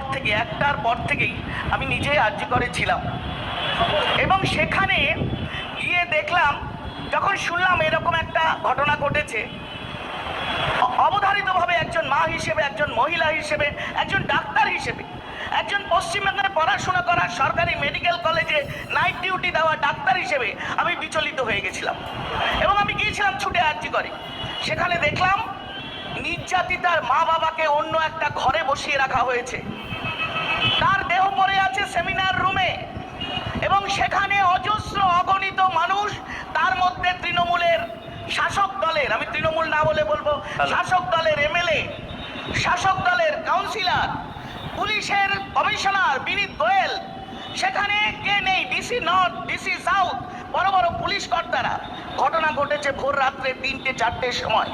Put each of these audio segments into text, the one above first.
পর থেকে, একটার পর থেকেই আমি নিজেই আর্জি করেছিলাম এবং সেখানে গিয়ে দেখলাম, যখন শুনলাম এরকম একটা ঘটনা ঘটেছে, অবধারিতভাবে একজন মা হিসেবে, একজন মহিলা হিসেবে, একজন ডাক্তার হিসেবে, একজন পশ্চিমবঙ্গে পড়াশোনা করা সরকারি মেডিকেল কলেজে নাইট ডিউটি দেওয়া ডাক্তার হিসেবে আমি বিচলিত হয়ে গেছিলাম। এবং আমি গিয়েছিলাম ছুটে আর্জি করে সেখানে দেখলাম, নির্যাতিতার মা বাবাকে অন্য একটা ঘরে বসিয়ে রাখা হয়েছে। তার দেহ পড়ে আছে সেমিনার রুমে। এবং সেখানে অজস্র অগণিত মানুষ তার মধ্যে তৃণমূলের শাসক দলের আমি তৃণমূল না বলে বলব শাসক দলের এমএলএ শাসক দলের কাউন্সিলর পুলিশের কমিশনার বিনীত গোয়েল। সেখানে কে নেই? ডিসি নর্থ ডিসি সাউথ বড় বড় পুলিশ কর্তারা। ঘটনা ঘটেছে ভোর রাত্রে তিনটে চারটের সময়।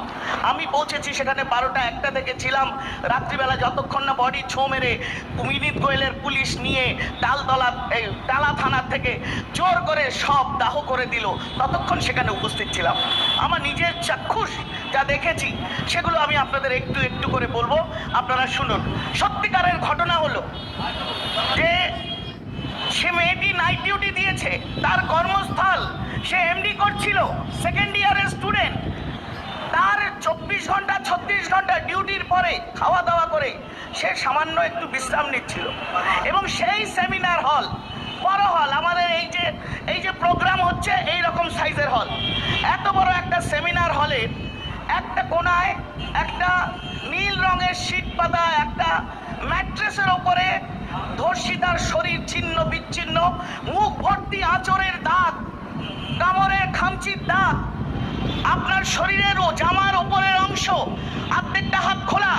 আমি পৌঁছেছি সেখানে বারোটা একটা থেকে ছিলাম। রাত্রিবেলা যতক্ষণ না বডি ছো মেরে বিনীত গোয়েলের পুলিশ নিয়ে তালতলা, এই টালা থানার থেকে জোর করে সব দাহ করে দিল। ততক্ষণ সেখানে উপস্থিত ছিলাম। আমার নিজের চাক্ষুষ যা দেখেছি, সেগুলো আমি আপনাদের একটু একটু করে বলব। আপনারা শুনুন। সত্যিকারের ঘটনা হলো যে সে মেয়েটি নাইট ডিউটি দিয়েছে, তার কর্মস্থল সে এমডি করছিল সেকেন্ড ইয়ারের স্টুডেন্ট তার চব্বিশ ঘণ্টা, ছত্রিশ ঘণ্টা ডিউটির পরে খাওয়া দাওয়া করে সে সামান্য একটু বিশ্রাম নিচ্ছিল। এবং সেই সেমিনার হল বড় হল আমাদের এই যে এই যে প্রোগ্রাম হচ্ছে এই রকম সাইজের হল এত বড় একটা সেমিনার হলে একটা কোনায় একটা নীল রঙের শীট পাতা, একটা ম্যাট্রেসের ওপরে ধর্ষিতার শরীর ছিন্ন, বিচ্ছিন্ন, মুখ ভর্তি আঁচড়ের দাগ কামড়ের খামচির দাগ আপনার শরীরের ও জামার ওপরের অংশ অর্ধেকটা হাত খোলা।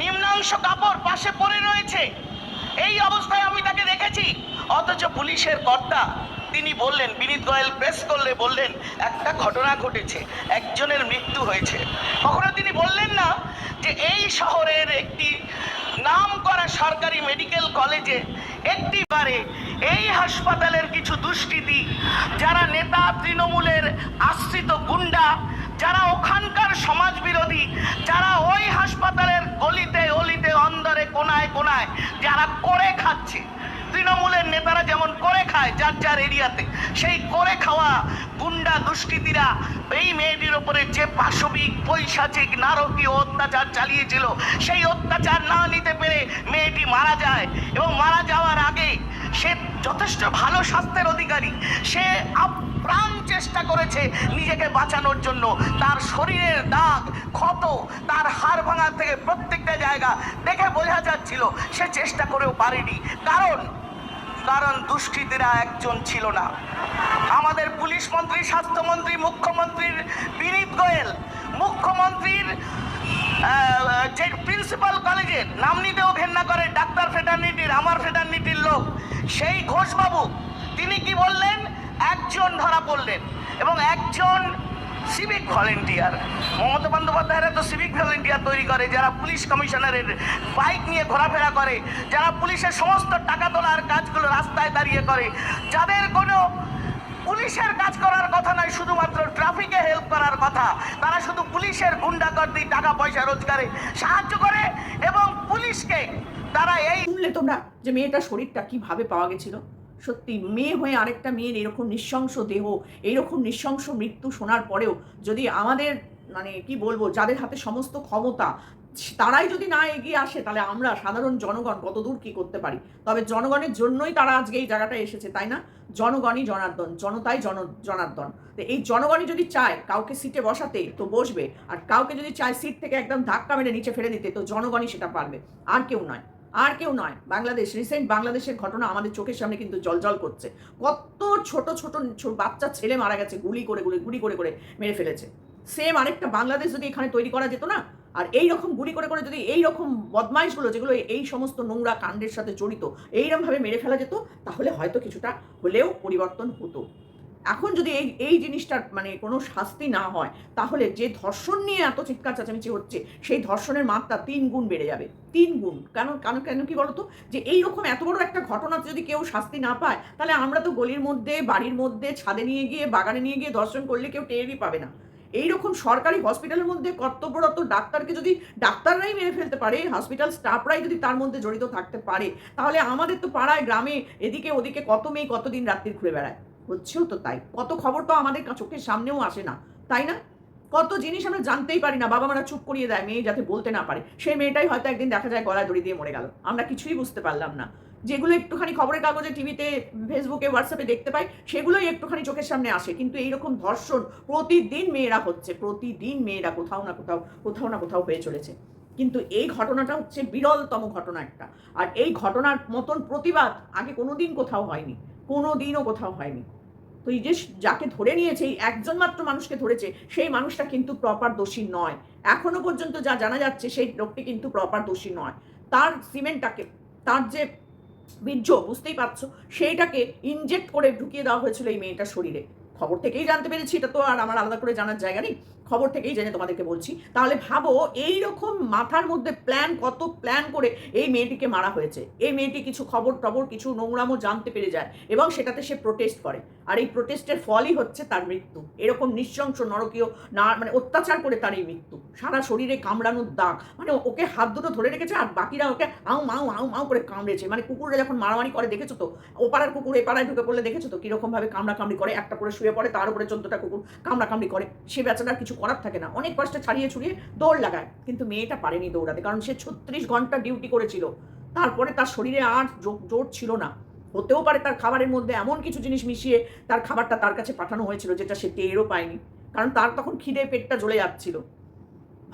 নিম্নাংশ কাপড় পাশে পড়ে রয়েছে। এই অবস্থায় আমি তাকে দেখেছি। অথচ পুলিশের কর্তা, তিনি বললেন, বিনীত গোয়েল প্রেস করলে বললেন, একটা ঘটনা ঘটেছে, একজনের মৃত্যু হয়েছে। কখনো তিনি বললেন না যে এই শহরের একটি নাম করা সরকারি মেডিকেল কলেজে একটি বারে এই হাসপাতালের কিছু দুষ্কৃতী যারা নেতা তৃণমূলের আশ্রিত গুন্ডা, যারা ওখানকার সমাজ বিরোধী যারা ওই হাসপাতালের গলিতে অলিতে অন্দরে কোনায় কোনায় যারা করে খাচ্ছে। তৃণমূলের নেতারা যেমন করে খায় যার যার এরিয়াতে, সেই করে খাওয়া গুন্ডা দুষ্কৃতীরা এই মেয়েটির ওপরে যে পাশবিক, পৈশাচিক, নারকীয় অত্যাচার চালিয়েছিল, সেই অত্যাচার না নিতে পেরে মেয়েটি মারা যায় এবং মারা যাওয়ার আগে সে যথেষ্ট ভালো স্বাস্থ্যের অধিকারী। সে প্রাণ চেষ্টা করেছে নিজেকে বাঁচানোর জন্য। তার শরীরের দাগ, ক্ষত, তার হাড় ভাঙা থেকে প্রত্যেকটা জায়গা দেখে বোঝা যাচ্ছিল, সে চেষ্টা করেও পারেনি। কারণ কারণ দুষ্কৃতীরা একজন ছিল না। আমাদের পুলিশ মন্ত্রী, স্বাস্থ্যমন্ত্রী, মুখ্যমন্ত্রীর বিনীত গোয়েল, মুখ্যমন্ত্রীর যে প্রিন্সিপাল কলেজের নাম নিতেও ঘেন্না করে, ডাক্তার ফেটার্নিটির আমার ফেটার্নিটির লোক, সেই ঘোষবাবু, তিনি কি বললেন? একজন ধরা পড়লেন, এবং একজন সিভিক ভলেন্টিয়ার মমতা বন্দ্যোপাধ্যায়রা তো সিভিক ভলেন্টিয়ার তৈরি করে, যারা পুলিশ কমিশনারের বাইক নিয়ে ঘোরাফেরা করে, যারা পুলিশের সমস্ত টাকা তোলার কাজগুলো রাস্তায় দাঁড়িয়ে করে, যাদের কোনো পুলিশের কাজ করার কথা নয়, শুধুমাত্র ট্রাফিকে হেল্প করার কথা। তারা শুধু পুলিশের গুন্ডাগর্দি টাকা পয়সা রোজগারে সাহায্য করে এবং পুলিশকে তারা এই শুনলে তোমরা যে মেয়েটার শরীরটা কীভাবে পাওয়া গেছিল? সত্যি, মেয়ে হয়ে আরেকটা মেয়ের এরকম নৃশংস দেহ এইরকম নৃশংস মৃত্যু শোনার পরেও যদি আমাদের মানে কি বলব, যাদের হাতে সমস্ত ক্ষমতা তারাই যদি না এগিয়ে আসে, তাহলে আমরা সাধারণ জনগণ কত দূর কি করতে পারি? তবে জনগণের জন্যই তারা আজকে এই জায়গাটায় এসেছে, তাই না? জনগণই জনার্দন, জনতাই জন, জনার্দন। তো এই জনগণই যদি চায় কাউকে সিটে বসাতে, তো বসবে। আর কাউকে যদি চায় সিট থেকে একদম ধাক্কা মেরে নিচে ফেলে দিতে, তো জনগণই সেটা পারবে। আর কেউ নয়, আর কেউ নয়। বাংলাদেশ রিসেন্ট বাংলাদেশের ঘটনা আমাদের চোখের সামনে কিন্তু জলজল করছে। কত ছোট ছোট বাচ্চা, ছেলে মারা গেছে, গুলি করে, গুলি গুলি করে করে মেরে ফেলেছে। সেম আরেকটা বাংলাদেশ যদি এখানে তৈরি করা যেত না আর এই রকম গুলি করে করে যদি এই রকম বদমাইশগুলো যেগুলো এই সমস্ত নোংরা কাণ্ডের সাথে জড়িত এইরকমভাবে মেরে ফেলা যেত, তাহলে হয়তো কিছুটা হলেও পরিবর্তন হতো। এখন যদি এই এই জিনিসটার মানে কোনো শাস্তি না হয়, তাহলে যে ধর্ষণ নিয়ে এত চিৎকার চেঁচামেচি হচ্ছে, সেই ধর্ষণের মাত্রা তিন গুণ বেড়ে যাবে। তিন গুণ। কেন কেন কেন কি বলতো? যে এইরকম এত বড় একটা ঘটনাতে যদি কেউ শাস্তি না পায়, তাহলে আমরা তো গলির মধ্যে, বাড়ির মধ্যে, ছাদে নিয়ে গিয়ে, বাগানে নিয়ে গিয়ে ধর্ষণ করলে কেউ টেরই পাবে না। এইরকম সরকারি হসপিটালের মধ্যে কর্তব্যরত ডাক্তারকে যদি ডাক্তাররাই মেরে ফেলতে পারে, হসপিটাল স্টাফরাই যদি তার মধ্যে জড়িত থাকতে পারে, তাহলে আমাদের তো পাড়ায়, গ্রামে, এদিকে ওদিকে কত মেয়ে কতদিন রাত্রির ঘুরে বেড়ায়? হচ্ছেও তো তাই। কত খবর তো আমাদের চোখের সামনেও আসে না, তাই না? কত জিনিস আমরা জানতেই পারি না, বাবা মারা চুপ করিয়ে দেয় মেয়ে যাতে বলতে না পারে। সেই মেয়েটাই হয়তো একদিন দেখা যায় গলায় দড়ি দিয়ে মরে গেল। আমরা কিছুই বুঝতে পারলাম না। যেগুলো একটুখানি খবরের কাগজে টিভিতে ফেসবুকে হোয়াটসঅ্যাপে দেখতে পাই, সেগুলোই একটুখানি চোখের সামনে আসে। কিন্তু এইরকম ধর্ষণ প্রতিদিন মেয়েরা হচ্ছে, প্রতিদিন মেয়েরা কোথাও না কোথাও কোথাও না কোথাও হয়ে চলেছে। কিন্তু এই ঘটনাটা হচ্ছে বিরলতম ঘটনা একটা। আর এই ঘটনার মতন প্রতিবাদ আগে কোনো দিন কোথাও হয়নি কোনো দিনও কোথাও হয়নি। তো এই যে যাকে ধরে নিয়েছে, এই একজন মাত্র মানুষকে ধরেছে, সেই মানুষটা কিন্তু প্রপার দোষী নয়। এখনও পর্যন্ত যা জানা যাচ্ছে, সেই লোকটি কিন্তু প্রপার দোষী নয়। তার সিমেন্টটাকে তার যে বীর্য, বুঝতেই পারছ? সেইটাকে ইনজেক্ট করে ঢুকিয়ে দেওয়া হয়েছিল এই মেয়েটার শরীরে। খবর থেকেই জানতে পেরেছি, এটা তো আর আমার আলাদা করে জানার জায়গা নেই। খবর থেকেই জেনে তোমাদেরকে বলছি। তাহলে ভাবো এই রকম মাথার মধ্যে প্ল্যান কত প্ল্যান করে এই মেয়েটিকে মারা হয়েছে। এই মেয়েটি কিছু খবর টবর, কিছু নোংরামও জানতে পেরে যায় এবং সেটাতে সে প্রোটেস্ট করে। আর এই প্রোটেস্টের ফলই হচ্ছে তার মৃত্যু। এরকম নৃশংস, নরকীয়, না মানে অত্যাচার করে তার এই মৃত্যু। সারা শরীরে কামড়ানোর দাগ। মানে ওকে হাত দুটো ধরে রেখেছে আর বাকিরা ওকে আউ, মাউ আউ, মাউ করে কামড়েছে। মানে কুকুররা যখন মারামারি করে, দেখেছ তো? ও পাড়ার কুকুর এ পাড়ায় ঢুকে পড়লে দেখেছ তো? কীরকম ভাবে কামড়া কামড়ি করে? একটা করে শুয়ে পড়ে, তার উপরে চোদ্দটা কুকুর কামড়া কামড়ি করে। সে বেচারার কিছু করার থাকে না। অনেক কষ্টে ছাড়িয়ে ছুড়িয়ে দৌড় লাগায়। কিন্তু মেয়েটা পারেনি দৌড়াতে, কারণ সে ছত্রিশ ঘণ্টা ডিউটি করেছিল। তারপরে তার শরীরে আর জোর ছিল না। হতেও পারে তার খাবারের মধ্যে এমন কিছু জিনিস মিশিয়ে তার খাবারটা তার কাছে পাঠানো হয়েছিল, যেটা সে টেরও পায়নি। কারণ তার তখন খিদে পেটটা জ্বলে যাচ্ছিল।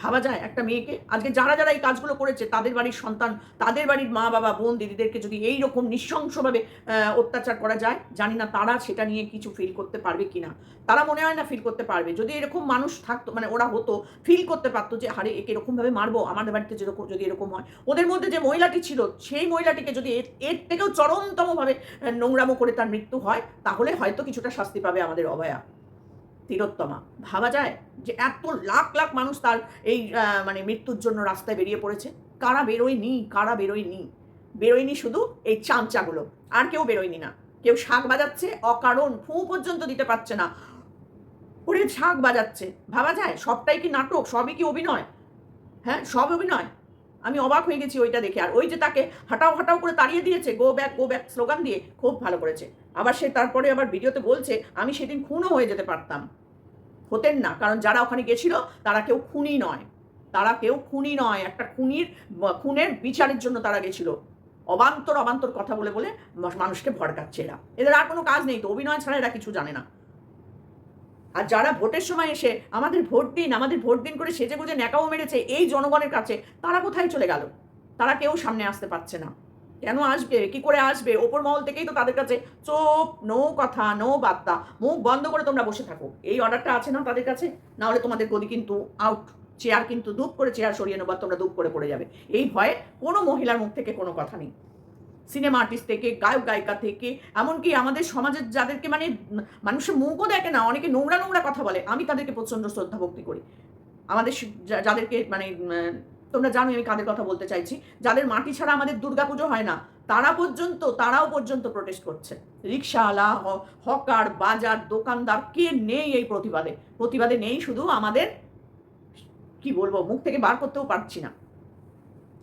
ভাবা যায় একটা মেয়েকে। আজকে যারা যারা এই কাজগুলো করেছে, তাদের বাড়ির সন্তান, তাদের বাড়ির মা, বাবা, বোন, দিদিদেরকে যদি এই রকম নৃশংসভাবে অত্যাচার করা যায়, জানি না তারা সেটা নিয়ে কিছু ফিল করতে পারবে কিনা। তারা মনে হয় না ফিল করতে পারবে। যদি এরকম মানুষ থাকতো মানে ওরা হতো ফিল করতে পারতো যে হারে একে এরকমভাবে মারবো আমাদের বাড়িতে যেরকম, যদি এরকম হয়। ওদের মধ্যে যে মহিলাটি ছিল, সেই মহিলাটিকে যদি এর- থেকেও চরমতমভাবে নোংরামো করে তার মৃত্যু হয়, তাহলে হয়তো কিছুটা শাস্তি পাবে আমাদের অভয়া তিলোত্তমা। ভাবা যায় যে এত লাখ লাখ মানুষ তার এই মানে মৃত্যুর জন্য রাস্তায় বেরিয়ে পড়েছে। কারা বেরোয়নি? কারা বেরোয়নি? বেরোয়নি শুধু এই চামচাগুলো। আর কেউ বেরোয়নি না। কেউ শাক বাজাচ্ছে, অকারণ ফু পর্যন্ত দিতে পারছে না। ওরে শাক বাজাচ্ছে। ভাবা যায়? সবটাই কি নাটক? সবই কি অভিনয়? হ্যাঁ সব অভিনয়। আমি অবাক হয়ে গেছি ওইটা দেখে। আর ওই যে তাকে হাঁটাও হাঁটাও করে তাড়িয়ে দিয়েছে go back go back slogan দিয়ে খুব ভালো করেছে। আবার সে তারপরে আবার ভিডিওতে বলছে, আমি সেদিন খুনও হয়ে যেতে পারতাম। হতেন না। কারণ যারা ওখানে গেছিল, তারা কেউ খুনি নয়। তারা কেউ খুনি নয়। একটা খুনির, খুনের বিচারের জন্য তারা গেছিল। অবান্তর অবান্তর কথা বলে বলে মানুষকে ভড়কাচ্ছে এরা। এদের আর কোনো কাজ নেই তো। অভিনয় ছাড়া এরা কিছু জানে না। আর যারা ভোটের সময় এসে আমাদের ভোট দিন, আমাদের ভোট দিন করে সেজে গুজে ন্যাকাও মেরেছে, এই জনগণের কাছে তারা কোথায় চলে গেল? তারা কেউ সামনে আসতে পারছে না। কেন আসবে? কি করে আসবে? ওপর মহল থেকেই তো তাদের কাছে চোপ, নো কথা, নো বার্তা। মুখ বন্ধ করে তোমরা বসে থাকো। এই অর্ডারটা আছে না তাদের কাছে? না হলে তোমাদের গদি কিন্তু আউট চেয়ার কিন্তু দুপ করে চেয়ার সরিয়ে নেবার তোমরা দুপ করে পড়ে যাবে। এই ভয়ে কোনো মহিলার মুখ থেকে কোনো কথা নেই। সিনেমা আর্টিস্ট থেকে, গায়ক, গায়িকা থেকে, এমনকি আমাদের সমাজের যাদেরকে মানে মানুষের মুখও দেখে না, অনেকে নোংরা নোংরা কথা বলে, আমি তাদেরকে প্রচণ্ড শ্রদ্ধা ভক্তি করি। আমাদের যাদেরকে মানে তোমরা জানো আমি কাদের কথা বলতে চাইছি, যাদের মাটি ছাড়া আমাদের দুর্গাপুজো হয় না, তারা পর্যন্ত, তারাও পর্যন্ত প্রোটেস্ট করছে। রিক্সাওয়ালা হকার, বাজার, দোকানদার, কে নেই এই প্রতিবাদে? প্রতিবাদে নেই শুধু আমাদের, কি বলব, মুখ থেকে বার করতেও পারছি না।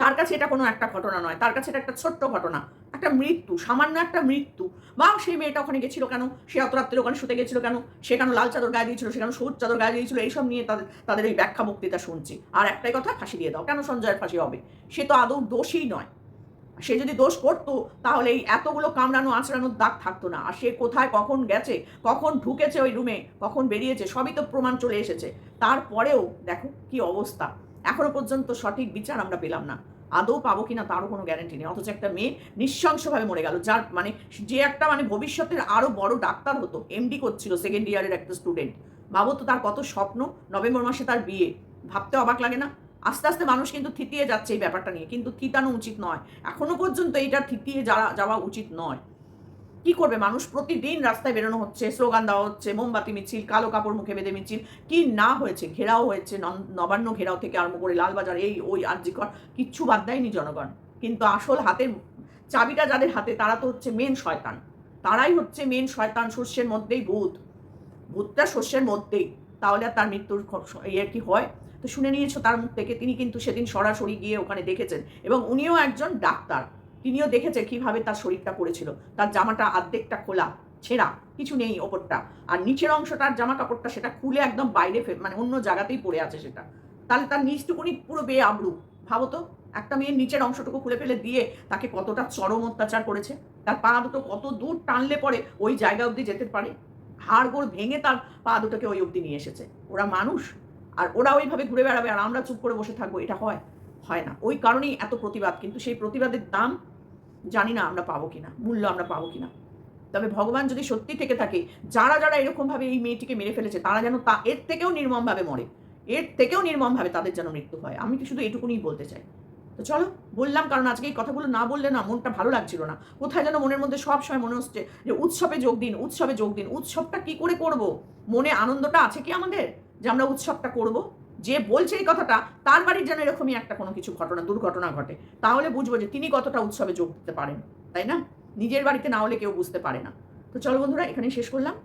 তার কাছে এটা কোনো একটা ঘটনা নয়, তার কাছে এটা একটা ছোট্ট ঘটনা, একটা মৃত্যু, সামান্য একটা মৃত্যু। বা সেই মেয়েটা ওখানে গেছিল কেন? সে অত রাত্রে ওখানে শুতে গেছিল কেন? সে কেন লাল চাদর গায়ে দিয়েছিল? সে কেন সবুজ চাদর গায়ে দিয়েছিল? এইসব নিয়ে তাদের তাদের এই ব্যাখ্যা বক্তৃতা শুনছি। আর একটাই কথা, ফাঁসি দিয়ে দাও। কেন সঞ্জয়ের ফাঁসি হবে? সে তো আদৌ দোষী নয়। সে যদি দোষ করতো, তাহলে এই এতগুলো কামড়ানো, আঁচড়ানোর দাগ থাকতো না। আর সে কোথায়, কখন গেছে, কখন ঢুকেছে ওই রুমে কখন বেরিয়েছে, সবই তো প্রমাণ চলে এসেছে। তারপরেও দেখো কি অবস্থা। এখনও পর্যন্ত সঠিক বিচার আমরা পেলাম না। আদৌ পাবো কিনা তারও কোনো গ্যারেন্টি নেই। অথচ একটা মেয়ে নৃশংসভাবে মরে গেল। যার মানে যে একটা মানে ভবিষ্যতের আরও বড় ডাক্তার হতো এমডি করছিল সেকেন্ড ইয়ারের একটা স্টুডেন্ট ভাবো তো তার কত স্বপ্ন, নভেম্বর মাসে তার বিয়ে। ভাবতে অবাক লাগে না? আস্তে আস্তে মানুষ কিন্তু থিতিয়ে যাচ্ছে এই ব্যাপারটা নিয়ে। কিন্তু থিতানো উচিত নয়। এখনও পর্যন্ত এইটা থিতিয়ে যাওয়া যাওয়া উচিত নয়। কি করবে? মানুষ প্রতিদিন রাস্তায় বেরোনো হচ্ছে, স্লোগান দেওয়া হচ্ছে, মোমবাতি মিছিল, কালো কাপড় মুখে বেঁধে মিছিল। কি না হয়েছে? ঘেরাও হয়েছে, নন- নবান্ন ঘেরাও থেকে আরম্ভ করে লালবাজার, এই, ওই আর্যিকর কিচ্ছু বাদ দেয়নি জনগণ। কিন্তু আসল হাতের চাবিটা যাদের হাতে, তারা তো হচ্ছে মেন শয়তান। তারাই হচ্ছে মেন শয়তান শস্যের মধ্যেই ভূত। ভূতটা শস্যের মধ্যেই। তাহলে আর তার মৃত্যুর ইয়ে কি হয়? তো শুনে নিয়েছো তার মুখ থেকে। তিনি কিন্তু সেদিন সরাসরি গিয়ে ওখানে দেখেছেন। এবং উনিও একজন ডাক্তার। তিনিও দেখেছে কীভাবে তার শরীরটা পড়েছিল। তার জামাটা আর্ধেকটা খোলা, ছেঁড়া, কিছু নেই ওপরটা। আর নিচের অংশটার জামা কাপড়টা সেটা খুলে একদম বাইরে মানে অন্য জায়গাতেই পড়ে আছে সেটা। তাহলে তার নিচটুকুনি পুরো বেয়ে আবরু। ভাবো তো, একটা মেয়ের নিচের অংশটুকু খুলে ফেলে দিয়ে তাকে কতটা চরম অত্যাচার করেছে। তার পা দুটো কত দূর টানলে পরে ওই জায়গা অবধি যেতে পারে। হাড় গোড় ভেঙে তার পা দুটোকে ওই অবধি নিয়ে এসেছে। ওরা মানুষ, আর ওরা ওইভাবে ঘুরে বেড়াবে, আর আমরা চুপ করে বসে থাকব, এটা হয়। হয় না। ওই কারণেই এত প্রতিবাদ, কিন্তু সেই প্রতিবাদের দাম জানি না আমরা পাবো কিনা, মূল্য আমরা পাবো কিনা। তবে ভগবান যদি সত্যি থেকে থাকে, যারা যারা এরকমভাবে এই মেয়েটিকে মেরে ফেলেছে, তারা যেন তা, এর থেকেও নির্মমভাবে মরে। এর থেকেও নির্মমভাবে তাদের যেন মৃত্যু হয়। আমি তো শুধু এটুকুনি বলতে চাই? তো চলো, বললাম কারণ আজকে এই কথাগুলো না বললে না মনটা ভালো লাগছিল না। কোথায় যেন মনের মধ্যে সব সময় মনে হচ্ছে যে উৎসবে যোগ দিন, উৎসবে যোগ দিন। উৎসবটা কি করে করব? মনে আনন্দটা আছে কি আমাদের যে আমরা উৎসবটা করব? যে বলছে এই কথাটা, তার বাড়ির যেন এরকমই একটা কোনো কিছু ঘটনা, দুর্ঘটনা ঘটে, তাহলে বুঝব যে তিনি কতটা উৎসবে যোগ দিতে পারেন, তাই না? নিজের বাড়িতে না হলে কেউ বুঝতে পারে না। তো চলো বন্ধুরা, এখানেই শেষ করলাম।